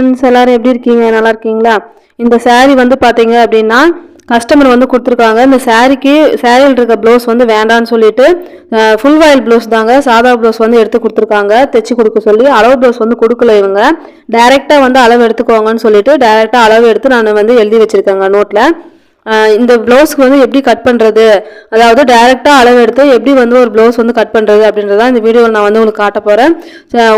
Friends எல்லாரும் எப்படி இருக்கீங்க? நல்லா இருக்கீங்களா? இந்த சாரீ வந்து பார்த்தீங்க அப்படின்னா கஸ்டமர் வந்து கொடுத்துருக்காங்க. இந்த சாரீக்கு சாரியில் இருக்க ப்ளவுஸ் வந்து வேண்டான்னு சொல்லிட்டு ஃபுல் வாயில் ப்ளவுஸ் தாங்க. சாதா ப்ளவுஸ் வந்து எடுத்து கொடுத்துருக்காங்க. தைச்சி கொடுக்க சொல்லி அளவு ப்ளவுஸ் வந்து கொடுக்கல இவங்க. டைரெக்டாக வந்து அளவு எடுத்துக்கோங்கன்னு சொல்லிட்டு டைரெக்டாக அளவு எடுத்து நான் வந்து எழுதி வச்சுருக்கேங்க நோட்டில் இந்த ப்ளவுஸ்க்கு வந்து எப்படி கட் பண்ணுறது அதாவது டைரெக்டாக அளவு எடுத்து எப்படி வந்து ஒரு ப்ளவுஸ் வந்து கட் பண்ணுறது அப்படின்றத இந்த வீடியோவில் நான் வந்து உங்களுக்கு காட்ட போகிறேன்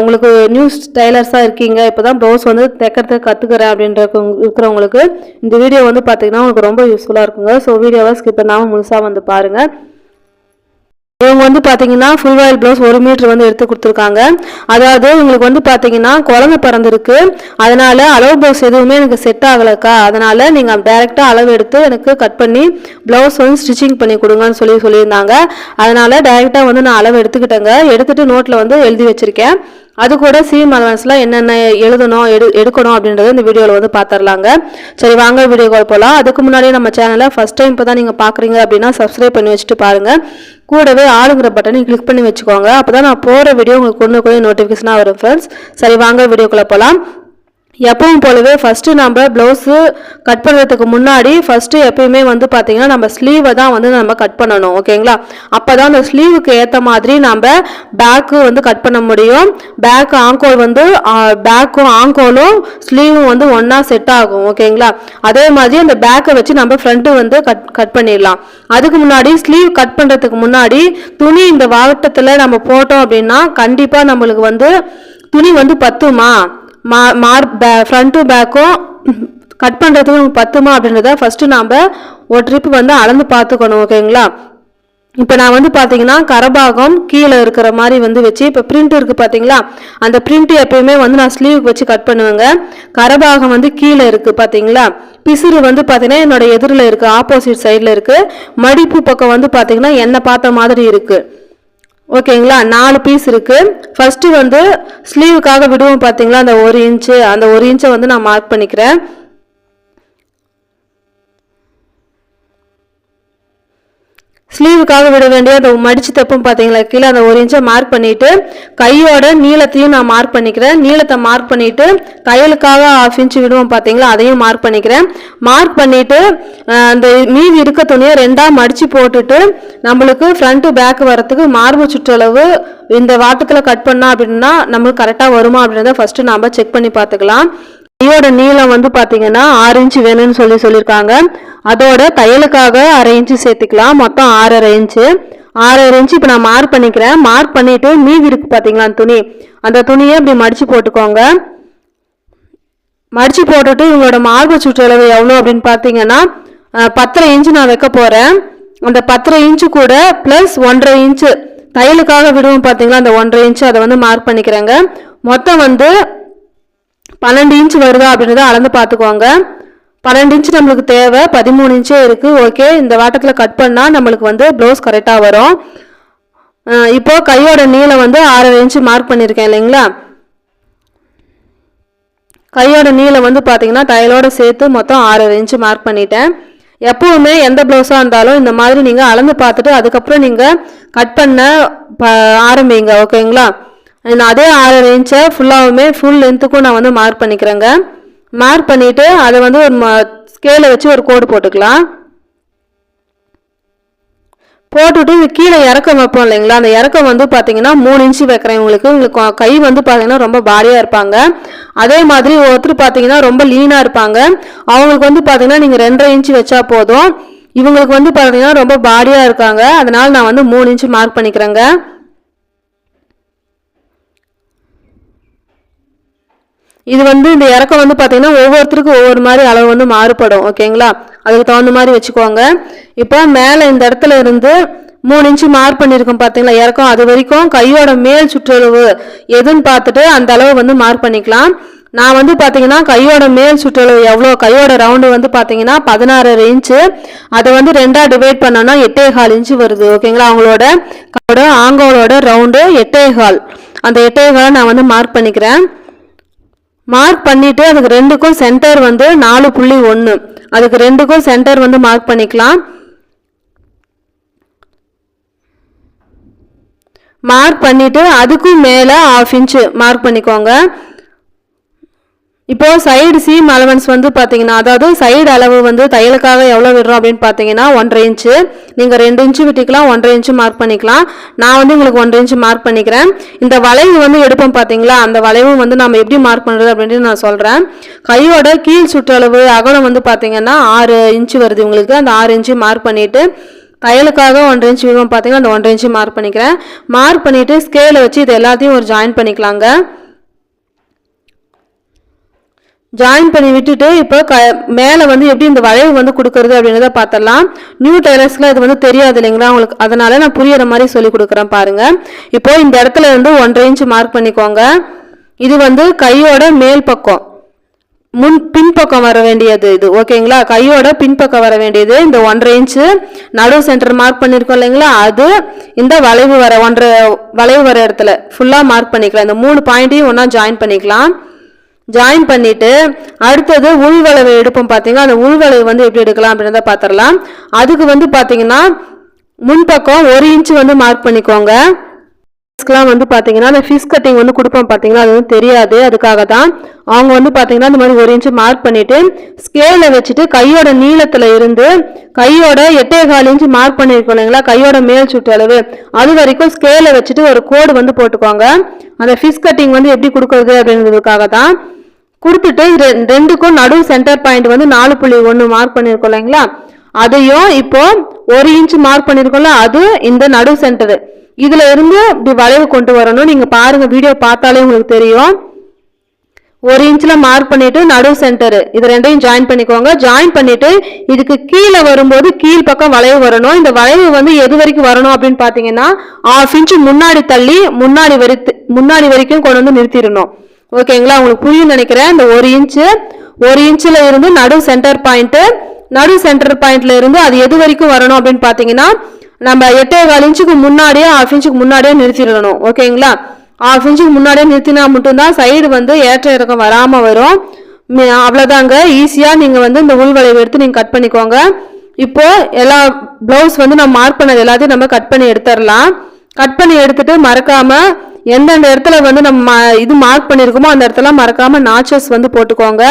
உங்களுக்கு நியூஸ் ஸ்டைலர்ஸாக இருக்கீங்க. இப்போ தான் ப்ளவுஸ் வந்து தைக்கிறதுக்கு கற்றுக்கிறேன் அப்படின்ற இருக்கிறவங்களுக்கு இந்த வீடியோ வந்து பார்த்தீங்கன்னா உங்களுக்கு ரொம்ப யூஸ்ஃபுல்லாக இருக்குங்க. ஸோ வீடியோவை ஸ்கிப் பண்ணாமல் முழுசாக வந்து பாருங்கள் வந்து பார்த்தீங்கன்னா ஃபுல் வாயில் ப்ளவுஸ் ஒரு மீட்ரு வந்து எடுத்து கொடுத்துருக்காங்க. அதாவது உங்களுக்கு வந்து பார்த்தீங்கன்னா குழந்தை பிறந்திருக்கு. அதனால் அளவு ப்ளவுஸ் எதுவுமே எனக்கு செட் ஆகலக்கா. அதனால் நீங்கள் டைரெக்டாக அளவு எடுத்து எனக்கு கட் பண்ணி ப்ளவுஸ் வந்து ஸ்டிச்சிங் பண்ணி கொடுங்கன்னு சொல்லி சொல்லியிருந்தாங்க. அதனால் டைரெக்டாக வந்து நான் அளவு எடுத்துக்கிட்டேங்க. எடுத்துகிட்டு நோட்டில் வந்து எழுதி வச்சுருக்கேன். அது கூட சீம் அலவன்ஸ்லாம் என்னென்ன எழுதணும் எடு எடுக்கணும் அப்படின்றத இந்த வீடியோவில் வந்து பார்த்துடலாங்க சரி வாங்க வீடியோ கால் போகலாம் அதுக்கு முன்னாடியே நம்ம சேனலை ஃபஸ்ட் டைம் இப்போ தான் நீங்கள் பார்க்குறீங்க அப்படின்னா சப்ஸ்கிரைப் பண்ணி வச்சுட்டு பாருங்கள் கூடவே ஆளுங்கிற பட்டனை கிளிக் பண்ணி வச்சுக்கோங்க. அப்போ தான் நான் போகிற வீடியோ உங்களுக்கு கொண்டு கூட நோட்டிஃபிகேஷனாக வரும் ஃப்ரெண்ட்ஸ் சரி வாங்க வீடியோக்குள்ளே போகலாம் எப்பவும் போலவே ஃபஸ்ட்டு நம்ம ப்ளவுஸு கட் பண்ணுறதுக்கு முன்னாடி ஃபஸ்ட்டு எப்பயுமே வந்து பார்த்திங்கன்னா நம்ம ஸ்லீவை தான் வந்து நம்ம கட் பண்ணணும். ஓகேங்களா அப்போ தான் அந்த ஸ்லீவுக்கு ஏற்ற மாதிரி நம்ம பேக்கு வந்து கட் பண்ண முடியும். பேக் ஆங்கோல் வந்து பேக்கும் ஆங்கோலும் ஸ்லீவும் வந்து ஒன்றா செட் ஆகும். ஓகேங்களா அதே மாதிரி அந்த பேக்கை வச்சு நம்ம ஃப்ரண்ட்டு வந்து கட் கட் பண்ணிடலாம். அதுக்கு முன்னாடி ஸ்லீவ் கட் பண்ணுறதுக்கு முன்னாடி துணி இந்த வாட்டத்தில் நம்ம போட்டோம் அப்படின்னா கண்டிப்பாக நம்மளுக்கு வந்து துணி வந்து பத்துமா? மா மார் பே ஃப்ரண்ட்டும் பேக்கும் கட் பண்ணுறதுக்கு நமக்கு பத்துமா அப்படின்றத ஃபஸ்ட்டு நாம் ஒரு ட்ரிப் வந்து அளந்து பார்த்துக்கணும் ஓகேங்களா இப்போ நான் வந்து பார்த்தீங்கன்னா கரபாகம் கீழே இருக்கிற மாதிரி வந்து வச்சு இப்போ பிரிண்ட் இருக்குது பார்த்தீங்களா அந்த பிரிண்ட் எப்பயுமே வந்து நான் ஸ்லீவுக்கு வச்சு கட் பண்ணுவேங்க. கரபாகம் வந்து கீழே இருக்குது பார்த்தீங்களா பிசுறு வந்து பார்த்தீங்கன்னா என்னோட எதிரில் இருக்குது ஆப்போசிட் சைடில் இருக்குது மடிப்பு பக்கம் வந்து பார்த்தீங்கன்னா என்னை பார்த்த மாதிரி இருக்குது ஓகேங்களா நாலு பீஸ் இருக்கு. ஃபஸ்ட்டு வந்து ஸ்லீவுக்காக விடுவோம் பார்த்தீங்களா அந்த ஒரு இன்ச்சு அந்த ஒரு இன்ச்சை வந்து நான் மார்க் பண்ணிக்கிறேன். ஸ்லீவுக்காக விட வேண்டிய அந்த மடிச்சு தப்பும் பார்த்தீங்களா கீழே அந்த ஒரு இன்ச்சை மார்க் பண்ணிவிட்டு கையோட நீளத்தையும் நான் மார்க் பண்ணிக்கிறேன். நீளத்தை மார்க் பண்ணிவிட்டு தையலுக்காக ஆஃப் இன்ச் விடுவோம் பார்த்தீங்களா அதையும் மார்க் பண்ணிக்கிறேன். மார்க் பண்ணிவிட்டு அந்த மீதி இருக்க துணியை ரெண்டாக மடித்து போட்டுட்டு நம்மளுக்கு ஃப்ரண்ட்டு பேக் வரத்துக்கு மார்பு சுற்றளவு இந்த வாட்டத்தில் கட் பண்ணால் அப்படின்னா நம்மளுக்கு கரெக்டாக வருமா அப்படின்றத ஃபஸ்ட்டு நாம் செக் பண்ணி பார்த்துக்கலாம். கையோட நீளம் வந்து பார்த்தீங்கன்னா ஆறு இன்ச்சு வேணும்னு சொல்லி சொல்லியிருக்காங்க. அதோட தையலுக்காக அரை இன்ச்சு சேர்த்துக்கலாம். மொத்தம் ஆறரை இன்ச்சு ஆறரை இன்ச்சு இப்போ நான் மார்க் பண்ணிக்கிறேன். மார்க் பண்ணிவிட்டு மீதி இருக்கு பார்த்தீங்களா அந்த துணி? அந்த துணியை இப்படி மடித்து போட்டுக்கோங்க. மடித்து போட்டுட்டு இவங்களோட மார்பு சுற்றளவு எவ்வளோ அப்படின்னு பார்த்தீங்கன்னா பத்தரை இன்ச்சு நான் வைக்க போகிறேன் அந்த பத்தரை இன்ச்சு கூட ப்ளஸ் ஒன்றரை இன்ச்சு தையலுக்காக விடுவோம் பார்த்தீங்களா அந்த ஒன்றரை இன்ச்சு அதை வந்து மார்க் பண்ணிக்கிறேங்க. மொத்தம் வந்து பன்னெண்டு இன்ச் வருதா அப்படின்றத அளந்து பார்த்துக்கோங்க. பன்னெண்டு இன்ச் நம்மளுக்கு தேவை. பதிமூணு இன்ச்சே இருக்குது ஓகே இந்த வாட்டத்தில் கட் பண்ணால் நம்மளுக்கு வந்து ப்ளவுஸ் கரெக்டாக வரும். இப்போது இப்போ கையோட நீளம் வந்து ஆறரை இன்ச்சு மார்க் பண்ணியிருக்கேன் இல்லைங்களா? கையோட நீளம் வந்து பார்த்தீங்கன்னா தையலோட சேர்த்து மொத்தம் ஆறரை இன்ச்சு மார்க் பண்ணிட்டேன். எப்போவுமே எந்த ப்ளவுஸாக இருந்தாலும் இந்த மாதிரி நீங்கள் அளந்து பார்த்துட்டு அதுக்கப்புறம் நீங்கள் கட் பண்ண ப ஆரம்பிங்க. ஓகேங்களா நான் அதே ஆறரை இன்ச்சை ஃபுல்லாகவுமே ஃபுல் லென்த்துக்கும் நான் வந்து மார்க் பண்ணிக்கிறேங்க. மார்க் பண்ணிவிட்டு அதை வந்து ஒரு ஸ்கேலை வச்சு ஒரு கோடு போட்டுக்கலாம். போட்டுட்டு இது கீழே இறக்கம் வைப்போம் இல்லைங்களா? அந்த இறக்கம் வந்து பார்த்தீங்கன்னா மூணு இன்ச்சு வைக்கிறேன் உங்களுக்கு. உங்களுக்கு கை வந்து பார்த்தீங்கன்னா ரொம்ப பாரியாக இருப்பாங்க. அதே மாதிரி ஒருத்தர் பார்த்தீங்கன்னா ரொம்ப லீனாக இருப்பாங்க. அவங்களுக்கு வந்து பார்த்தீங்கன்னா நீங்கள் ரெண்டரை இன்ச்சு வச்சா போதும். இவங்களுக்கு வந்து பார்த்தீங்கன்னா ரொம்ப பாடியாக இருக்காங்க. அதனால் நான் வந்து மூணு இன்ச்சு மார்க் பண்ணிக்கிறேங்க. இது வந்து இந்த இறக்கம் வந்து பார்த்தீங்கன்னா ஒவ்வொருத்தருக்கும் ஒவ்வொரு மாதிரி அளவு வந்து மாறுபடும் ஓகேங்களா அதுக்கு தகுந்த மாதிரி வச்சுக்கோங்க. இப்போ மேலே இந்த இடத்துல இருந்து மூணு இன்ச்சு மார்க் பண்ணியிருக்கோம் பார்த்தீங்களா இறக்கம் அது வரைக்கும் கையோட மேல் சுற்றளவு எதுன்னு பார்த்துட்டு அந்த அளவு வந்து மார்க் பண்ணிக்கலாம். நான் வந்து பார்த்தீங்கன்னா கையோட மேல் சுற்றளவு எவ்வளோ கையோட ரவுண்டு வந்து பார்த்தீங்கன்னா பதினாறரை இன்ச்சு அதை வந்து ரெண்டாக டிவைட் பண்ணோன்னா எட்டே கால் இன்ச்சு வருது ஓகேங்களா அவங்களோட கையோட ஆங்கோலோட ரவுண்டு எட்டே கால். அந்த எட்டே நான் வந்து மார்க் பண்ணிக்கிறேன். மார்க் பண்ணிட்டு அதுக்கு ரெண்டுக்கும் சென்டர் வந்து நாலு புள்ளி ஒன்று அதுக்கு ரெண்டுக்கும் சென்டர் வந்து மார்க் பண்ணிக்கலாம். மார்க் பண்ணிட்டு அதுக்கும் மேலே ஆஃப் இன்ச்சு மார்க் பண்ணிக்கோங்க. இப்போது சைடு சீம் அலவன்ஸ் வந்து பார்த்தீங்கன்னா அதாவது சைடு அளவு வந்து தையலுக்காக எவ்வளோ விடுறோம் அப்படின்னு பார்த்தீங்கன்னா ஒன்றரை இன்ச்சு நீங்கள் ரெண்டு இன்ச்சு விட்டிக்கலாம் ஒன்றரை இன்ச்சு மார்க் பண்ணிக்கலாம். நான் வந்து உங்களுக்கு ஒன்றரை இன்ச்சு மார்க் பண்ணிக்கிறேன். இந்த வளைவு வந்து எடுப்போம் பார்த்தீங்களா அந்த வளைவும் வந்து நம்ம எப்படி மார்க் பண்ணுறது அப்படின்ட்டு நான் சொல்கிறேன் கையோட கீழ் சுற்றளவு அகலம் வந்து பார்த்தீங்கன்னா ஆறு இன்ச்சு வருது உங்களுக்கு. அந்த ஆறு இன்ச்சு மார்க் பண்ணிவிட்டு தையலுக்காக ஒன்றரை இன்ச்சு விடுவோம் பார்த்தீங்கன்னா அந்த ஒன்றரை இன்ச்சு மார்க் பண்ணிக்கிறேன். மார்க் பண்ணிவிட்டு ஸ்கேலை வச்சு இது எல்லாத்தையும் ஒரு ஜாயின் பண்ணிக்கலாங்க. ஜாயின் பண்ணி விட்டுட்டு இப்போ க மேலே வந்து எப்படி இந்த வளைவு வந்து கொடுக்கறது அப்படின்றத பார்த்துடலாம். நியூ டைலர்ஸ்க்குலாம் இது வந்து தெரியாது இல்லைங்களா? உங்களுக்கு அதனால நான் புரியிற மாதிரி சொல்லி கொடுக்குறேன் பாருங்கள் இப்போ இந்த இடத்துல இருந்து ஒன்றரை இன்ச் மார்க் பண்ணிக்கோங்க. இது வந்து கையோட மேல் பக்கம். முன் பின்பக்கம் வர வேண்டியது இது. ஓகேங்களா கையோட பின்பக்கம் வர வேண்டியது. இந்த ஒன்றரை இன்ச்சு நடுவு சென்டர் மார்க் பண்ணியிருக்கோம் இல்லைங்களா? அது இந்த வளைவு வர ஒன்றரை வளைவு வர இடத்துல ஃபுல்லாக மார்க் பண்ணிக்கலாம். இந்த மூணு பாயிண்ட்டையும் ஒன்றா ஜாயின் பண்ணிக்கலாம். ஜாயின் பண்ணிவிட்டு அடுத்தது உள்வளைவு எடுப்போம் பார்த்தீங்கன்னா அந்த உள்வளவு வந்து எப்படி எடுக்கலாம் அப்படின்றத பார்த்துடலாம் அதுக்கு வந்து பார்த்தீங்கன்னா முன்பக்கம் ஒரு இன்ச் வந்து மார்க் பண்ணிக்கோங்க. ஃபிஷ்க்கெலாம் வந்து பார்த்தீங்கன்னா அந்த ஃபிஷ் கட்டிங் வந்து கொடுப்போம் பார்த்தீங்கன்னா அது வந்து தெரியாது. அதுக்காக தான் அவங்க வந்து பார்த்தீங்கன்னா இந்த மாதிரி ஒரு இன்ச்சு மார்க் பண்ணிவிட்டு ஸ்கேலில் வச்சுட்டு கையோட நீளத்தில் இருந்து கையோட எட்டே கால் இன்ச்சு மார்க் பண்ணியிருக்கோம் இல்லைங்களா? கையோட மேல் சுற்றளவு அது வரைக்கும் ஸ்கேலை வச்சுட்டு ஒரு கோடு வந்து போட்டுக்கோங்க. அந்த ஃபிஷ் கட்டிங் வந்து எப்படி கொடுக்குறது அப்படின்றதுக்காக தான் கொடுத்துட்டு ரெண்டுக்கும் நடுவு சென்டர் பாயிண்ட் வந்து நாலு புள்ளி ஒன்று மார்க் பண்ணியிருக்கோம் இல்லைங்களா? அதையும் இப்போ ஒரு இன்ச் மார்க் பண்ணியிருக்கோம்ல அது இந்த நடு சென்டரு இதுல இருந்து இப்படி வளைவு கொண்டு வரணும். நீங்க பாருங்க வீடியோ பார்த்தாலே உங்களுக்கு தெரியும். ஒரு இன்ச்சில் மார்க் பண்ணிட்டு நடு சென்டரு இது ரெண்டையும் ஜாயின் பண்ணிக்கோங்க. ஜாயின் பண்ணிட்டு இதுக்கு கீழே வரும்போது கீழ் பக்கம் வளைவு வரணும். இந்த வளைவு வந்து எது வரைக்கும் வரணும் அப்படின்னு பார்த்தீங்கன்னா ஆஃப் இன்ச்சு முன்னாடி தள்ளி முன்னாடி வரி முன்னாடி வரைக்கும் கொண்டு வந்து நிறுத்திடணும். ஓகேங்களா உங்களுக்கு புரியும் நினைக்கிறேன். இந்த ஒரு இன்ச்சு ஒரு இன்ச்சில் இருந்து நடு சென்டர் பாயிண்ட்டு நடு சென்டர் பாயிண்ட்ல இருந்து அது எது வரைக்கும் வரணும் அப்படின்னு பார்த்தீங்கன்னா நம்ம எட்டே கால் இன்ச்சுக்கு முன்னாடியே ஆஃப் இன்ச்சுக்கு முன்னாடியே நிறுத்திடணும். ஓகேங்களா ஆஃப் இன்ச்சுக்கு முன்னாடியே நிறுத்தினா மட்டும்தான் சைடு வந்து ஏற்ற இறக்கம் வராமல் வரும். அவ்வளோதாங்க ஈஸியாக நீங்கள் வந்து இந்த உள் வளைவு எடுத்து நீங்கள் கட் பண்ணிக்கோங்க. இப்போ எல்லா ப்ளவுஸ் வந்து நம்ம மார்க் பண்ணது எல்லாத்தையும் நம்ம கட் பண்ணி எடுத்துடலாம். கட் பண்ணி எடுத்துட்டு மறக்காமல் எந்தெந்த இடத்துல வந்து நம்ம ம- இது மார்க் பண்ணியிருக்கோமோ அந்த இடத்துல மறக்காமல் நாச்சஸ் வந்து போட்டுக்கோங்க.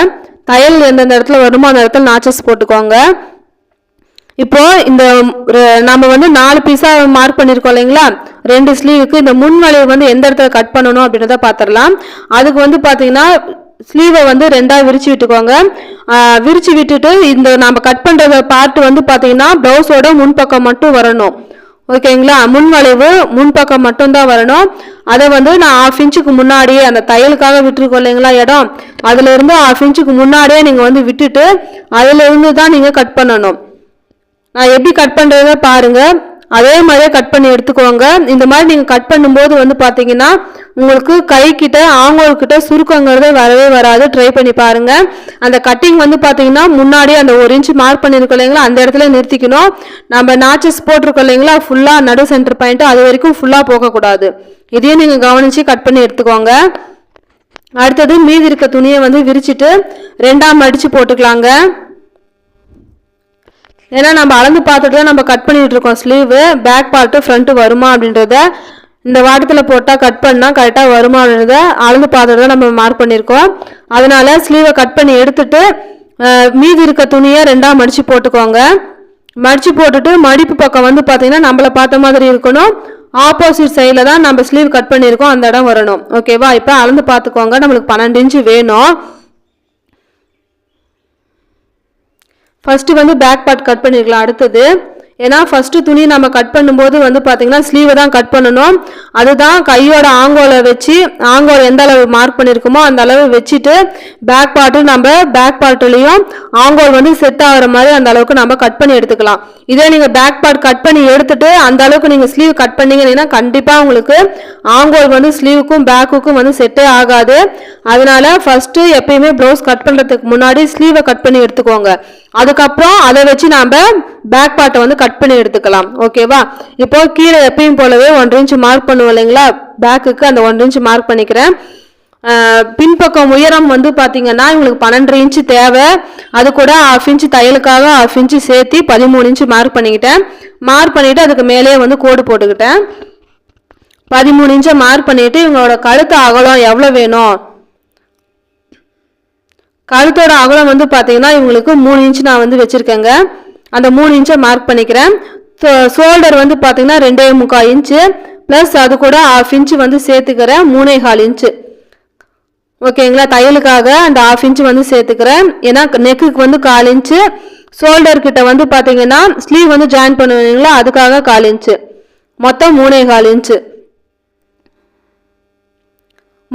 தையல் எந்தெந்த இடத்துல வருமோ அந்த இடத்துல நாச்சஸ் போட்டுக்கோங்க. இப்போ இந்த நம்ம வந்து நாலு பீஸா மார்க் பண்ணியிருக்கோம் இல்லைங்களா? ரெண்டு ஸ்லீவுக்கு இந்த முன் வளைவு வந்து எந்த இடத்துல கட் பண்ணணும் அப்படின்றத பார்த்துடலாம் அதுக்கு வந்து பார்த்தீங்கன்னா ஸ்லீவை வந்து ரெண்டாக விரிச்சு விட்டுக்கோங்க. விரித்து விரிச்சு விட்டுட்டு இந்த நம்ம கட் பண்ணுற பார்ட் வந்து பார்த்தீங்கன்னா ப்ளவுஸோட முன்பக்கம் மட்டும் வரணும். ஓகேங்களா முன் வளைவு முன்பக்கம் மட்டும்தான் வரணும். அதை வந்து நான் ஆஃப் இன்ச்சுக்கு முன்னாடியே அந்த தையலுக்காக விட்டுருக்கோம் இல்லைங்களா இடம்? அதுலேருந்து ஆஃப் இன்ச்சுக்கு முன்னாடியே நீங்கள் வந்து விட்டுட்டு அதிலிருந்து தான் நீங்கள் கட் பண்ணணும். நான் எப்படி கட் பண்ணுறத பாருங்கள் அதே மாதிரியே கட் பண்ணி எடுத்துக்கோங்க. இந்த மாதிரி நீங்கள் கட் பண்ணும்போது வந்து பார்த்தீங்கன்னா உங்களுக்கு கை கிட்ட ஆங்கோல் கிட்ட சுருக்கங்கிறது வரவே வராது. ட்ரை பண்ணி பாருங்க. அந்த கட்டிங் வந்து பார்த்தீங்கன்னா முன்னாடியே அந்த ஒரு இன்ச் மார்க் பண்ணியிருக்கோம் இல்லைங்களா? அந்த இடத்துல நிறுத்திக்கணும். நம்ம நாச்சஸ் போட்டிருக்கோம் இல்லைங்களா? ஃபுல்லாக நடு சென்டர் பாயிண்ட் அது வரைக்கும் ஃபுல்லாக போகக்கூடாது. இதையும் நீங்கள் கவனிச்சு கட் பண்ணி எடுத்துக்கோங்க. அடுத்தது மீதி இருக்க துணியை வந்து விரிச்சிட்டு ரெண்டாம் அடித்து போட்டுக்கலாங்க. ஏன்னா நம்ம அளந்து பார்த்துட்டு தான் நம்ம கட் பண்ணிட்டு இருக்கோம் ஸ்லீவு பேக் பார்ட்டு ஃப்ரண்ட்டு வருமா அப்படின்றத இந்த வாட்டத்தில் போட்டால் கட் பண்ணால் கரெக்டாக வருமா அப்படின்றத அளந்து பார்த்துட்டு தான் நம்ம மார்க் பண்ணியிருக்கோம். அதனால் ஸ்லீவை கட் பண்ணி எடுத்துட்டு மீதி இருக்க துணியை ரெண்டாக மடித்து போட்டுக்கோங்க. மடித்து போட்டுட்டு மடிப்பு பக்கம் வந்து பார்த்தீங்கன்னா நம்மளை பார்த்த மாதிரி இருக்கணும். ஆப்போசிட் சைடில் தான் நம்ம ஸ்லீவ் கட் பண்ணியிருக்கோம். அந்த இடம் வரணும். ஓகேவா இப்போ அளந்து பார்த்துக்கோங்க. நம்மளுக்கு பன்னெண்டு இன்ச்சு வேணும். ஃபஸ்ட்டு வந்து பேக் பார்ட் கட் பண்ணிருக்கலாம். அடுத்தது ஏன்னா ஃபஸ்ட்டு துணி நம்ம கட் பண்ணும்போது வந்து பார்த்திங்கன்னா ஸ்லீவை தான் கட் பண்ணணும். அதுதான் கையோட ஆங்கோலை வச்சு ஆங்கோல் எந்த அளவு மார்க் பண்ணியிருக்குமோ அந்த அளவு வச்சுட்டு பேக் பார்ட்டும் நம்ம பேக் பார்ட்லேயும் ஆங்கோல் வந்து செட் ஆகிற மாதிரி அந்த அளவுக்கு நம்ம கட் பண்ணி எடுத்துக்கலாம். இதே நீங்கள் பேக் பார்ட் கட் பண்ணி எடுத்துட்டு அந்த அளவுக்கு நீங்கள் ஸ்லீவ் கட் பண்ணீங்கன்னா கண்டிப்பாக உங்களுக்கு ஆங்கோல் வந்து ஸ்லீவுக்கும் பேக்குக்கும் வந்து செட்டே ஆகாது. அதனால ஃபஸ்ட்டு எப்பயுமே ப்ளவுஸ் கட் பண்ணுறதுக்கு முன்னாடி ஸ்லீவை கட் பண்ணி எடுத்துக்கோங்க. அதுக்கப்புறம் அதை வச்சு நாம் பேக் பார்ட்டை வந்து கட் பண்ணி எடுத்துக்கலாம். ஓகேவா இப்போ கீழே எப்பயும் போலவே ஒன்றரை இன்ச் மார்க் பண்ணுவோம் இல்லைங்களா? பேக்குக்கு அந்த ஒன்றரை இன்ச் மார்க் பண்ணிக்கிறேன். பின்பக்கம் உயரம் வந்து பார்த்தீங்கன்னா உங்களுக்கு பன்னெண்டரை இன்ச்சு தேவை. அது கூட ஹாஃப் இன்ச்சு தையலுக்காக ஹாஃப் இன்ச்சு சேர்த்து பதிமூணு இன்ச்சு மார்க் பண்ணிக்கிட்டேன். மார்க் பண்ணிவிட்டு அதுக்கு மேலேயே வந்து கோடு போட்டுக்கிட்டேன். பதிமூணு இன்ச்சை மார்க் பண்ணிவிட்டு இவங்களோட கழுத்து அகலம் எவ்வளோ வேணும்? கழுத்தோட அகலம் வந்து பார்த்தீங்கன்னா இவங்களுக்கு மூணு இன்ச் நான் வந்து வச்சுருக்கேங்க. அந்த மூணு இன்ச்சை மார்க் பண்ணிக்கிறேன். ஷோல்டர் வந்து பார்த்தீங்கன்னா ரெண்டே முக்கால் இன்ச்சு. ப்ளஸ் அது கூட ஆஃப் இன்ச்சு வந்து சேர்த்துக்கிறேன். மூணே கால் இன்ச்சு. ஓகேங்களா தையலுக்காக அந்த ஆஃப் இன்ச்சு வந்து சேர்த்துக்கிறேன். ஏன்னா நெக்குக்கு வந்து கால் இன்ச்சு. ஷோல்டர் கிட்ட வந்து பார்த்தீங்கன்னா ஸ்லீவ் வந்து ஜாயின் பண்ணுவீங்களா? அதுக்காக கால் இன்ச்சு. மொத்தம் மூணே கால் இன்ச்சு.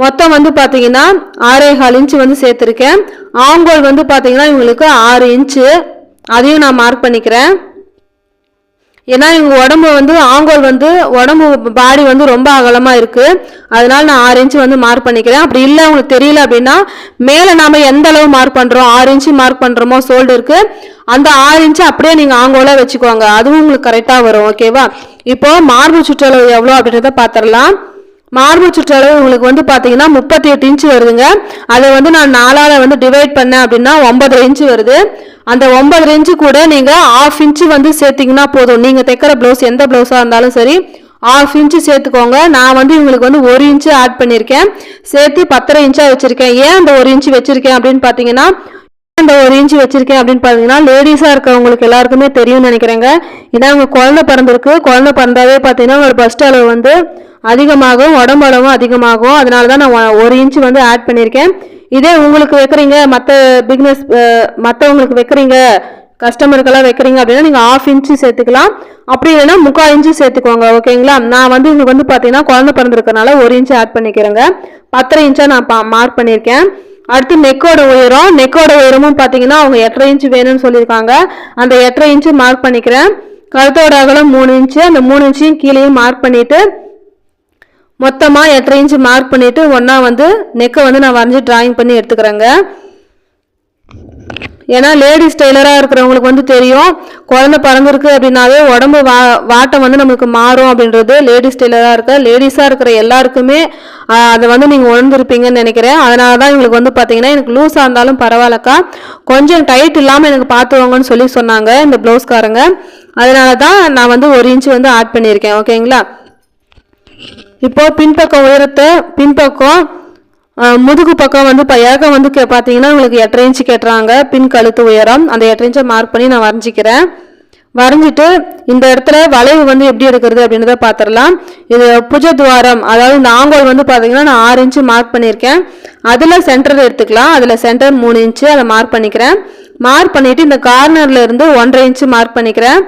மொத்தம் வந்து பார்த்தீங்கன்னா ஆறே கால் இன்ச்சு வந்து சேர்த்துருக்கேன். ஆங்கோல் வந்து பார்த்தீங்கன்னா இவங்களுக்கு ஆறு இன்ச்சு. அதையும் நான் மார்க் பண்ணிக்கிறேன். ஏன்னா இவங்க உடம்பு வந்து ஆங்கோல் வந்து உடம்பு பாடி வந்து ரொம்ப அகலமாக இருக்குது அதனால நான் ஆறு இன்ச்சு வந்து மார்க் பண்ணிக்கிறேன். அப்படி இல்லை உங்களுக்கு தெரியல அப்படின்னா மேலே நாம் எந்த அளவு மார்க் பண்ணுறோம் ஆறு இன்ச்சு மார்க் பண்ணுறோமோ ஷோல்டருக்கு அந்த ஆறு இன்ச்சு அப்படியே நீங்கள் ஆங்கோலாக வச்சுக்கோங்க. அதுவும் உங்களுக்கு கரெக்டாக வரும் ஓகேவா இப்போது மார்பு சுற்றளவு எவ்வளோ அப்படின்றத பார்த்துடலாம். மார்பு சுற்றளவு உங்களுக்கு வந்து பார்த்தீங்கன்னா முப்பத்தி எட்டு இன்ச்சு வருதுங்க. அதை வந்து நான் நாலால் வந்து டிவைட் பண்ணேன் அப்படின்னா ஒன்பதரை இன்ச்சு வருது. அந்த ஒன்பதரை இன்ச்சு கூட நீங்கள் ஆஃப் இன்ச்சு வந்து சேர்த்திங்கன்னா போதும். நீங்கள் தைக்கிற ப்ளவுஸ் எந்த ப்ளவுஸாக இருந்தாலும் சரி ஆஃப் இன்ச்சு சேர்த்துக்கோங்க. நான் வந்து இவங்களுக்கு வந்து ஒரு இன்ச்சு ஆட் பண்ணியிருக்கேன். சேர்த்து பத்தரை இன்ச்சாக வச்சுருக்கேன். ஏன் அந்த ஒரு இன்ச்சு வச்சுருக்கேன் அப்படின்னு பார்த்தீங்கன்னா இந்த ஒரு இன்ச்சு வச்சிருக்கேன் அப்படின்னு பார்த்தீங்கன்னா லேடிஸாக இருக்கவங்களுக்கு எல்லாருக்குமே தெரியும்னு நினைக்கிறேங்க. ஏன்னா அவங்க குழந்தை பிறந்திருக்கு குழந்தை பிறந்தாவே பார்த்தீங்கன்னா ஒரு பஸ்ட் அளவு வந்து அதிகமாகும் உடம்பளவும் அதிகமாகும். அதனால தான் நான் ஒரு இன்ச்சு வந்து ஆட் பண்ணியிருக்கேன். இதே உங்களுக்கு வைக்கிறீங்க மற்ற பிக்னஸ் மற்றவங்களுக்கு வைக்கிறீங்க கஸ்டமருக்கெல்லாம் வைக்கிறீங்க அப்படின்னா நீங்கள் ஆஃப் இன்ச்சு சேர்த்துக்கலாம். அப்படி இல்லைன்னா முக்கால் இன்ச்சு சேர்த்துக்கோங்க ஓகேங்களா நான் வந்து இங்கே வந்து பார்த்தீங்கன்னா குழந்தை பிறந்திருக்கனால ஒரு இன்ச்சு ஆட் பண்ணிக்கிறேங்க. பத்தரை இன்ச்சாக நான் பா மார்க் பண்ணியிருக்கேன். அடுத்து நெக்கோட உயரம் நெக்கோட உயரமும் பார்த்தீங்கன்னா அவங்க எட்டரை இன்ச்சு வேணும்னு சொல்லியிருக்காங்க. அந்த எட்டரை இன்ச்சு மார்க் பண்ணிக்கிறேன். கழுத்தோட அகலம் மூணு இன்ச்சு அந்த மூணு இன்ச்சையும் கீழேயும் மார்க் பண்ணிட்டு மொத்தமாக எட்டரை இன்ச்சு மார்க் பண்ணிட்டு ஒன்றா வந்து நெக்கை வந்து நான் வரைஞ்சி ட்ராயிங் பண்ணி எடுத்துக்கிறேங்க. ஏன்னா லேடிஸ் டெய்லராக இருக்கிறவங்களுக்கு வந்து தெரியும் குழந்தை பிறந்திருக்கு அப்படின்னாவே உடம்பு வா வாட்டம் வந்து நம்மளுக்கு மாறும் அப்படின்றது லேடிஸ் டெய்லராக இருக்க லேடிஸாக இருக்கிற எல்லாருக்குமே அதை வந்து நீங்கள் உணர்ந்திருப்பீங்கன்னு நினைக்கிறேன். அதனால தான் எங்களுக்கு வந்து பார்த்தீங்கன்னா எனக்கு லூஸாக இருந்தாலும் பரவாயில்லக்கா. கொஞ்சம் டைட் இல்லாமல் எனக்கு பார்த்துவாங்கன்னு சொல்லி சொன்னாங்க இந்த ப்ளவுஸ்காரங்க அதனால தான் நான் வந்து ஒரு இன்ச்சு வந்து ஆட் பண்ணியிருக்கேன் ஓகேங்களா இப்போது பின்பக்கம் உயரத்தை பின்பக்கம் முதுகு பக்கம் வந்து இப்போ இறக்கம் வந்து கே- பார்த்தீங்கன்னா உங்களுக்கு எட்டரை இன்ச்சு கேட்டுறாங்க. பின் கழுத்து உயரம். அந்த எட்டரை இன்ச்சை மார்க் பண்ணி நான் வரைஞ்சிக்கிறேன். வரைஞ்சிட்டு இந்த இடத்துல வளைவு வந்து எப்படி எடுக்கிறது அப்படின்றத பார்த்துடலாம் இது புஜத்வாரம் அதாவது இந்த ஆங்கோல் வந்து பார்த்தீங்கன்னா நான் ஆறு இன்ச்சு மார்க் பண்ணியிருக்கேன். அதில் சென்டர் எடுத்துக்கலாம். அதில் சென்டர் மூணு இன்ச்சு அதை மார்க் பண்ணிக்கிறேன். மார்க் பண்ணிவிட்டு இந்த கார்னரில் இருந்து ஒன்றரை இன்ச்சு மார்க் பண்ணிக்கிறேன்.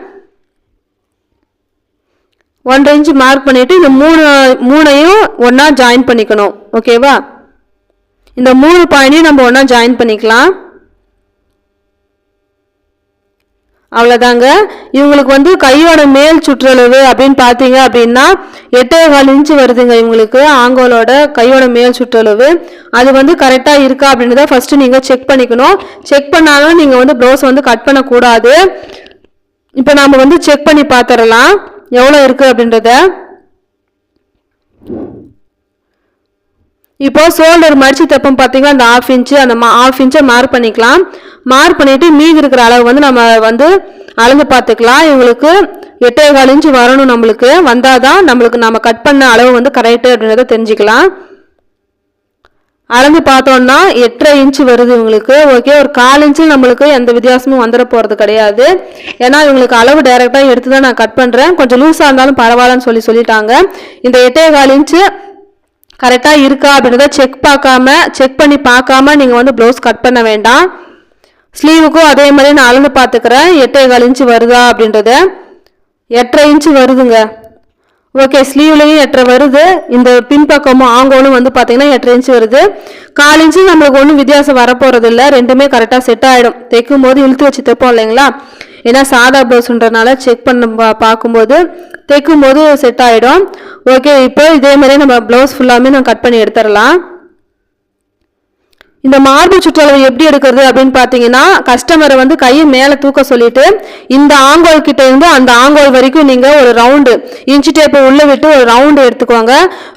ஒன்றரை இன்ச்சு மார்க் பண்ணிவிட்டு இந்த மூணு மூணையும் ஒன்றா ஜாயின் பண்ணிக்கணும். ஓகேவா இந்த மூணு பாயிண்டையும் நம்ம ஒன்றா ஜாயின் பண்ணிக்கலாம். அவ்வளோதாங்க இவங்களுக்கு வந்து கையோட மேல் சுற்றளவு அப்படின்னு பார்த்தீங்க அப்படின்னா எட்டே கால் இன்ச்சு வருதுங்க இவங்களுக்கு ஆங்கோலோட கையோட மேல் சுற்றளவு. அது வந்து கரெக்டாக இருக்கா அப்படின்றத ஃபஸ்ட்டு நீங்கள் செக் பண்ணிக்கணும். செக் பண்ணாலும் நீங்கள் வந்து ப்ளவுஸ் வந்து கட் பண்ணக்கூடாது. இப்போ நாம் வந்து செக் பண்ணி பார்த்துடலாம். எவ்வளோ இருக்குது அப்படின்றத. இப்போ ஷோல்டர் மடிச்சு தைப்போம் பார்த்தீங்கன்னா அந்த ஆஃப் இன்ச்சு அந்த மா ஆஃப் இன்ச்சை மார்க் பண்ணிக்கலாம். மார்க் பண்ணிவிட்டு மீதி இருக்கிற அளவு வந்து நம்ம வந்து அளந்து பார்த்துக்கலாம். இவங்களுக்கு எட்டே கால் இன்ச்சு வரணும் நம்மளுக்கு. வந்தால் தான் நம்மளுக்கு நம்ம கட் பண்ண அளவு வந்து கரெக்டு அப்படின்றத தெரிஞ்சுக்கலாம். அளந்து பார்த்தோம்னா எட்டரை இன்ச்சு வருது இவங்களுக்கு. ஓகே ஒரு கால் இன்ச்சு நம்மளுக்கு எந்த வித்தியாசமும் வந்துட போகிறது கிடையாது. ஏன்னா இவங்களுக்கு அளவு டைரெக்டாக எடுத்து தான் நான் கட் பண்ணுறேன் கொஞ்சம் லூஸாக இருந்தாலும் பரவாயில்லன்னு சொல்லி சொல்லிட்டாங்க. இந்த எட்டே கால் இன்ச்சு கரெக்டாக இருக்கா அப்படின்றத செக் பார்க்காம செக் பண்ணி பார்க்காம நீங்கள் வந்து ப்ளவுஸ் கட் பண்ண வேண்டாம். ஸ்லீவுக்கும் அதே மாதிரி நான் அளந்து பார்த்துக்கிறேன். எட்டே கால் இன்ச்சு வருதா அப்படின்றத. எட்டரை இன்ச்சு வருதுங்க. ஓகே ஸ்லீவ்லையும் எட்டரை வருது. இந்த பின்பக்கமும் ஆங்கோலும் வந்து பார்த்தீங்கன்னா எட்டரை இன்ச்சு வருது. கால் இன்ச்சு நம்மளுக்கு ஒன்றும் வித்தியாசம் வரப்போகிறது இல்லை ரெண்டுமே கரெக்டாக செட் ஆகிடும் தைக்கும் போது இழுத்து வச்சு தைப்போம் இல்லைங்களா? ஏன்னா சாதா ப்ளவுஸ்ன்றனால செக் பண்ண பா பார்க்கும்போது தைக்கும் போது செட் ஆகிடும் ஓகே இப்போ இதே மாதிரி நம்ம ப்ளவுஸ் ஃபுல்லாமே நான் கட் பண்ணி எடுத்துடலாம். இந்த மார்பு சுற்றளவு எப்படி எடுக்கிறது அப்படின்னு பார்த்தீங்கன்னா கஸ்டமரை வந்து கையை மேலே தூக்க சொல்லிட்டு இந்த ஆங்கோல் கிட்ட இருந்து அந்த ஆங்கோல் வரைக்கும் நீங்கள் ஒரு ரவுண்டு இன்ச்சு டேப்பை உள்ளே விட்டு ஒரு ரவுண்டு எடுத்துக்கோங்க.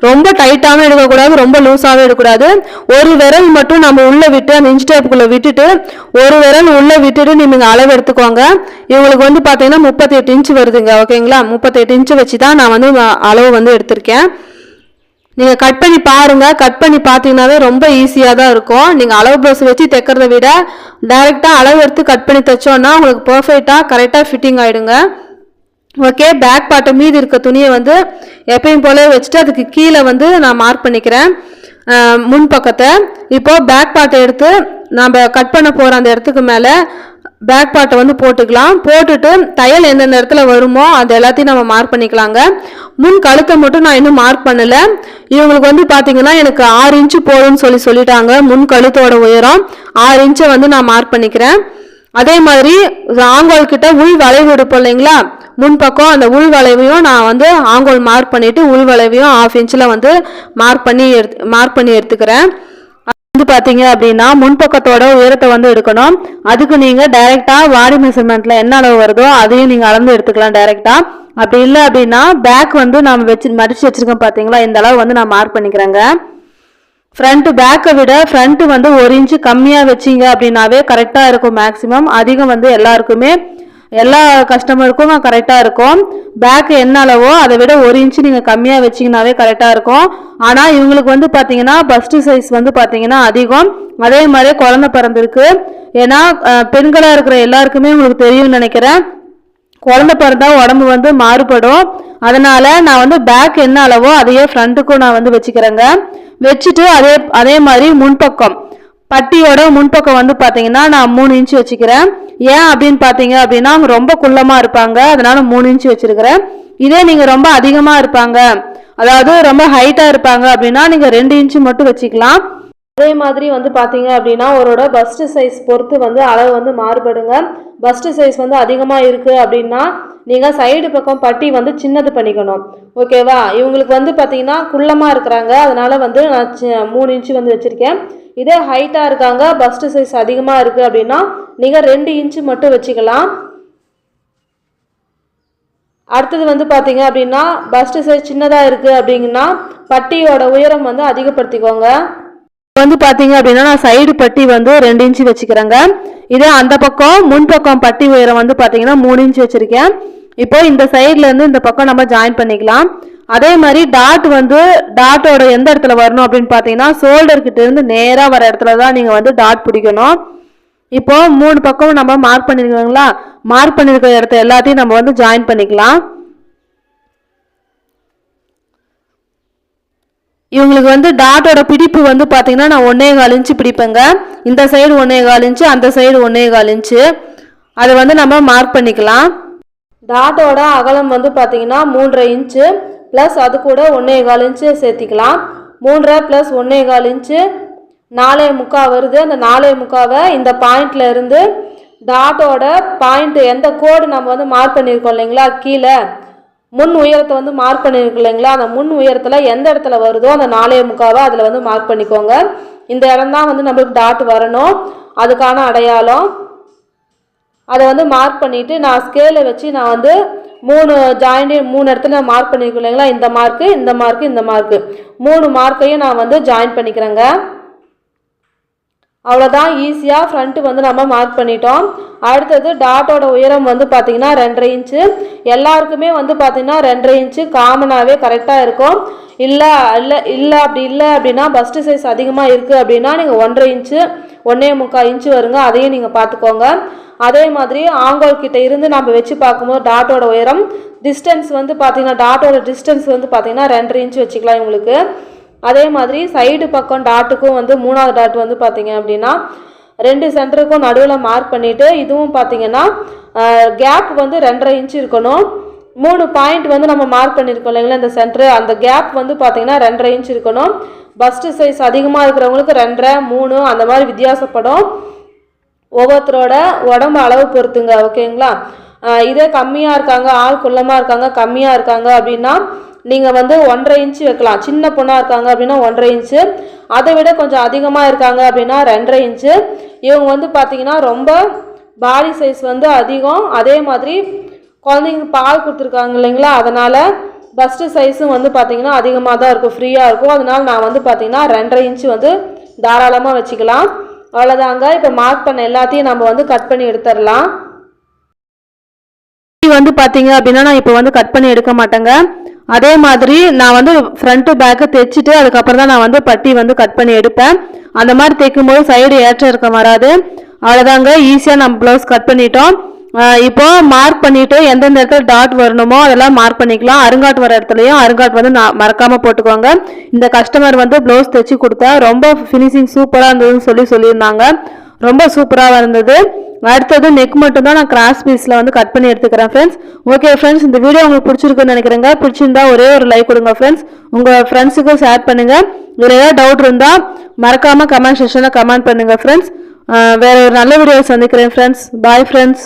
ரொம்ப டைட்டாகவும் எடுக்கக்கூடாது ரொம்ப லூஸாகவும் எடுக்கக்கூடாது. ஒரு விரல் மட்டும் நம்ம உள்ளே விட்டு அந்த இன்ச்சு டேப்புக்குள்ளே விட்டுட்டு ஒரு விரல் உள்ளே விட்டுட்டு நீங்கள் அளவு எடுத்துக்கோங்க. இவங்களுக்கு வந்து பார்த்தீங்கன்னா முப்பத்தெட்டு இன்ச்சு வருதுங்க ஓகேங்களா முப்பத்தெட்டு இன்ச்சு வச்சு தான் நான் வந்து அளவு வந்து எடுத்திருக்கேன். நீங்கள் கட் பண்ணி பாருங்கள் கட் பண்ணி பார்த்தீங்கன்னாவே ரொம்ப ஈஸியாக தான் இருக்கும். நீங்கள் அளவு ப்ளவுஸ் வச்சு தைக்கிறத விட டைரெக்டாக அளவு எடுத்து கட் பண்ணி தைச்சோன்னா உங்களுக்கு பர்ஃபெக்டாக கரெக்டாக ஃபிட்டிங் ஆகிடுங்க ஓகே பேக் பாட்டை மீதி இருக்க துணியை வந்து எப்பயும் போல வச்சுட்டு அதுக்கு கீழே வந்து நான் மார்க் பண்ணிக்கிறேன். முன் பக்கத்தை. இப்போது பேக் பாட்டை எடுத்து நம்ம கட் பண்ண போகிற அந்த இடத்துக்கு மேலே பேக் பார்ட்டை வந்து போட்டுக்கலாம். போட்டுட்டு தையல் எந்தெந்த இடத்துல வருமோ அது எல்லாத்தையும் நம்ம மார்க் பண்ணிக்கலாங்க. முன் கழுத்தை மட்டும் நான் இன்னும் மார்க் பண்ணல. இவங்களுக்கு வந்து பார்த்தீங்கன்னா எனக்கு ஆறு இன்ச்சு போதும்னு சொல்லி சொல்லிட்டாங்க. முன் கழுத்தோட உயரம் ஆறு இன்ச்சை வந்து நான் மார்க் பண்ணிக்கிறேன். அதே மாதிரி ஆங்கோல் கிட்ட உள் வளைவு எடுப்போம் இல்லைங்களா? முன்பக்கம் அந்த உள் வளைவையும் நான் வந்து ஆங்கோல் மார்க் பண்ணிவிட்டு உள் வளைவையும் ஆஃப் இன்ச்சில் வந்து மார்க் பண்ணி எடுத்து மார்க் பண்ணி எடுத்துக்கிறேன். வந்து பார்த்தீங்க அப்படின்னா முன்பக்கத்தோட உயரத்தை வந்து எடுக்கணும். அதுக்கு நீங்கள் டைரெக்டாக வாடி மெஷர்மெண்ட்டில் என்ன அளவு வருதோ அதையும் நீங்கள் அளந்து எடுத்துக்கலாம் டைரெக்டாக அப்படி இல்லை அப்படின்னா பேக் வந்து நம்ம வச்சு மடித்து வச்சிருக்கோம் பார்த்தீங்களா இந்த அளவு வந்து நான் மார்க் பண்ணிக்கிறேங்க. ஃப்ரண்ட் பேக்கை விட ஃப்ரண்ட்டு வந்து ஒரு இன்ச்சு கம்மியாக வச்சிங்க அப்படின்னாவே கரெக்டாக இருக்கும் மேக்ஸிமம் அதிகம் வந்து எல்லாருக்குமே எல்லா கஸ்டமருக்கும் கரெக்டாக இருக்கும். பேக் என்ன அளவோ அதை விட ஒரு இன்ச்சு நீங்கள் கம்மியாக வச்சிங்கனாவே கரெக்டாக இருக்கும். ஆனால் இவங்களுக்கு வந்து பார்த்தீங்கன்னா பஸ்ட்டு சைஸ் வந்து பார்த்தீங்கன்னா அதிகம். அதே மாதிரி குழந்தை பிறந்திருக்கு. ஏன்னா பெண்களாக இருக்கிற எல்லாருக்குமே உங்களுக்கு தெரியும்னு நினைக்கிறேன். குழந்த பிறந்தா உடம்பு வந்து மாறுபடும். அதனால நான் வந்து பேக் என்ன அளவோ அதையே ஃப்ரண்ட்டுக்கும் நான் வந்து வச்சுக்கிறேங்க. வச்சுட்டு அதே அதே மாதிரி முன்பக்கம். பட்டியோட முன்பக்கம் வந்து பார்த்தீங்கன்னா நான் மூணு இன்ச்சு வச்சுக்கிறேன். ஏன் அப்படின்னு பார்த்தீங்க அப்படின்னா அவங்க ரொம்ப குள்ளமாக இருப்பாங்க. அதனால மூணு இன்ச்சு வச்சிருக்கிறேன். இதே நீங்கள் ரொம்ப அதிகமாக இருப்பாங்க. அதாவது ரொம்ப ஹைட்டாக இருப்பாங்க அப்படின்னா நீங்கள் ரெண்டு இன்ச்சு மட்டும் வச்சுக்கலாம். அதே மாதிரி வந்து பார்த்தீங்க அப்படின்னா அவரோட பஸ்ட் சைஸ் பொறுத்து வந்து அளவு வந்து மாறுபடுங்க. பஸ்ட் சைஸ் வந்து அதிகமாக இருக்குது அப்படின்னா நீங்கள் சைடு பக்கம் பட்டி வந்து சின்னது பண்ணிக்கணும். ஓகேவா இவங்களுக்கு வந்து பார்த்தீங்கன்னா குள்ளமாக இருக்கிறாங்க. அதனால் வந்து நான் மூணு இன்ச்சு வந்து வச்சுருக்கேன். இதே ஹைட்டாக இருக்காங்க பஸ்ட் சைஸ் அதிகமாக இருக்குது அப்படின்னா நீங்கள் ரெண்டு இன்ச்சு மட்டும் வச்சுக்கலாம். அடுத்தது வந்து பார்த்தீங்க அப்படின்னா பஸ்ட் சைஸ் சின்னதாக இருக்குது அப்படிங்கன்னா பட்டியோட உயரம் வந்து அதிகப்படுத்திக்கோங்க. வந்து பார்த்தீங்க அப்படின்னா நான் சைடு பட்டி வந்து ரெண்டு இன்ச்சு வச்சுக்கிறேங்க. இதே அந்த பக்கம் முன் பக்கம் பட்டி உயரம் வந்து பார்த்தீங்கன்னா மூணு இன்ச்சு வச்சுருக்கேன். இப்போ இந்த சைட்லேருந்து இந்த பக்கம் நம்ம ஜாயின் பண்ணிக்கலாம். அதே மாதிரி டாட் வந்து டாட்டோட எந்த இடத்துல வரணும் அப்படின்னு பார்த்தீங்கன்னா ஷோல்டர்கிட்ட இருந்து நேராக வர இடத்துல தான் நீங்கள் வந்து டாட் பிடிக்கணும். இப்போ மூணு பக்கம் நம்ம மார்க் பண்ணிருக்கோங்களா? மார்க் பண்ணிருக்கிற இடத்த எல்லாத்தையும் நம்ம வந்து ஜாயின் பண்ணிக்கலாம். இவங்களுக்கு வந்து டாட்டோட பிடிப்பு வந்து பார்த்தீங்கன்னா நான் ஒன்னே கால் இன்ச்சு பிடிப்பேங்க. இந்த சைடு ஒன்னே கால் இன்ச்சு அந்த சைடு ஒன்னே கால் இன்ச்சு. அதை வந்து நம்ம மார்க் பண்ணிக்கலாம். டாட்டோட அகலம் வந்து பார்த்தீங்கன்னா மூன்றரை இன்ச்சு. ப்ளஸ் அது கூட ஒன்னே கால் இன்ச்சு சேர்த்திக்கலாம். மூன்றரை ப்ளஸ் ஒன்னே கால் இன்ச்சு நாலே முக்கா வருது. அந்த நாலே முக்காவை இந்த பாயிண்டில் இருந்து டாட்டோட பாயிண்ட் எந்த கோடு நம்ம வந்து மார்க் பண்ணியிருக்கோம் இல்லைங்களா? கீழே. முன் உயரத்தை வந்து மார்க் பண்ணியிருக்கோம் இல்லைங்களா? அந்த முன் உயரத்தில் எந்த இடத்துல வருதோ அந்த நாலே முக்காவை அதில் வந்து மார்க் பண்ணிக்கோங்க. இந்த இடம் தான் வந்து நம்மளுக்கு டாட் வரணும். அதுக்கான அடையாளம். அதை வந்து மார்க் பண்ணிவிட்டு நான் ஸ்கேலை வச்சு நான் வந்து மூணு ஜாயிண்ட் மூணு இடத்துல மார்க் பண்ணியிருக்கேன் இல்லைங்களா? இந்த மார்க்கு இந்த மார்க்கு இந்த மார்க்கு மூணு மார்க்கையும் நான் வந்து ஜாயின் பண்ணிக்கிறேங்க. அவ்வளோதான் ஈஸியாக ஃப்ரண்ட்டு வந்து நம்ம மார்க் பண்ணிட்டோம். அடுத்தது டாட்டோட உயரம் வந்து பார்த்தீங்கன்னா ரெண்டரை இன்ச்சு எல்லாருக்குமே வந்து பார்த்திங்கன்னா ரெண்டரை இன்ச்சு காமனாகவே கரெக்டாக இருக்கும். இல்லை இல்லை இல்லை அப்படி இல்லை அப்படின்னா பஸ்ட்டு சைஸ் அதிகமாக இருக்குது அப்படின்னா நீங்கள் ஒன்றரை இன்ச்சு ஒன்றே முக்கால் இன்ச்சு வருங்க அதையும் நீங்கள் பார்த்துக்கோங்க. அதே மாதிரி ஆங்கோல் கிட்ட இருந்து நம்ம வச்சு பார்க்கும்போது டாட்டோட உயரம் டிஸ்டன்ஸ் வந்து பார்த்தீங்கன்னா டாட்டோட டிஸ்டன்ஸ் வந்து பார்த்தீங்கன்னா ரெண்டரை இன்ச்சு வச்சுக்கலாம் இவங்களுக்கு. அதே மாதிரி சைடு பக்கம் டாட்டுக்கும் வந்து மூணாவது டாட் வந்து பார்த்தீங்க அப்படின்னா ரெண்டு சென்டருக்கும் நடுவில் மார்க் பண்ணிவிட்டு இதுவும் பார்த்தீங்கன்னா கேப் வந்து ரெண்டரை இன்ச் இருக்கணும். மூணு பாயிண்ட் வந்து நம்ம மார்க் பண்ணியிருக்கோம் இல்லைங்களா இந்த சென்டர் அந்த கேப் வந்து பார்த்தீங்கன்னா ரெண்டரை இன்ச் இருக்கணும். பஸ்ட் சைஸ் அதிகமாக இருக்கிறவங்களுக்கு ரெண்டரை மூணு அந்த மாதிரி வித்தியாசப்படும். ஒவ்வொருத்தரோட உடம்பு அளவு பொறுத்துங்க ஓகேங்களா? இதே கம்மியாக இருக்காங்க ஆள் குள்ளமாக இருக்காங்க கம்மியாக இருக்காங்க அப்படின்னா நீங்கள் வந்து ஒன்றரை இன்ச்சு வைக்கலாம். சின்ன பொண்ணாக இருக்காங்க அப்படின்னா ஒன்றரை இன்ச்சு அதை விட கொஞ்சம் அதிகமாக இருக்காங்க அப்படின்னா ரெண்டரை இன்ச்சு இவங்க வந்து பார்த்தீங்கன்னா ரொம்ப பாடி சைஸ் வந்து அதிகம். அதே மாதிரி குழந்தைங்களுக்கு பால் கொடுத்துருக்காங்க இல்லைங்களா? அதனால் பஸ்ட்டு சைஸும் வந்து பார்த்திங்கன்னா அதிகமாக தான் இருக்கும். ஃப்ரீயாக இருக்கும். அதனால் நான் வந்து பார்த்திங்கன்னா ரெண்டரை இன்ச்சு வந்து தாராளமாக வச்சுக்கலாம். அவ்வளோதாங்க இப்போ மார்க் பண்ண எல்லாத்தையும் நம்ம வந்து கட் பண்ணி எடுத்துடலாம். வந்து பார்த்தீங்க அப்படின்னா நான் இப்போ வந்து கட் பண்ணி எடுக்க மாட்டேங்க. அதே மாதிரி நான் வந்து ஃப்ரண்ட்டு பேக்கு தைச்சிட்டு அதுக்கப்புறம் தான் நான் வந்து பட்டி வந்து கட் பண்ணி எடுப்பேன். அந்த மாதிரி தைக்கும்போது சைடு ஏற்றம் இருக்க வராது. அவ்வளோதாங்க ஈஸியாக நம்ம ப்ளவுஸ் கட் பண்ணிட்டோம். இப்போ மார்க் பண்ணிட்டு எந்தெந்த இடத்துல டாட் வரணுமோ அதெல்லாம் மார்க் பண்ணிக்கலாம். அருங்காட் வர இடத்துலையும் அருங்காட் வந்து நான் மறக்காம போட்டுக்கோங்க. இந்த கஸ்டமர் வந்து ப்ளவுஸ் தைச்சு கொடுத்தா ரொம்ப ஃபினிஷிங் சூப்பராக இருந்ததுன்னு சொல்லி சொல்லியிருந்தாங்க. ரொம்ப சூப்பராக இருந்தது அடுத்தது நெக் மட்டும் தான் நான் கிராஸ் பீஸில் வந்து கட் பண்ணி எடுத்துக்கிறேன் ஃப்ரெண்ட்ஸ் ஓகே ஃப்ரெண்ட்ஸ் இந்த வீடியோ உங்களுக்கு பிடிச்சிருக்குன்னு நினைக்கிறேங்க. பிடிச்சிருந்தா ஒரே ஒரு லைக் கொடுங்க ஃப்ரெண்ட்ஸ் உங்கள் ஃப்ரெண்ட்ஸுக்கும் ஷேர் பண்ணுங்கள் இதில் ஏதாவது டவுட் இருந்தால் மறக்காமல் கமெண்ட் செஷனில் கமெண்ட் பண்ணுங்க ஃப்ரெண்ட்ஸ் வேறு ஒரு நல்ல வீடியோ சந்திக்கிறேன் ஃப்ரெண்ட்ஸ் பாய் ஃப்ரெண்ட்ஸ்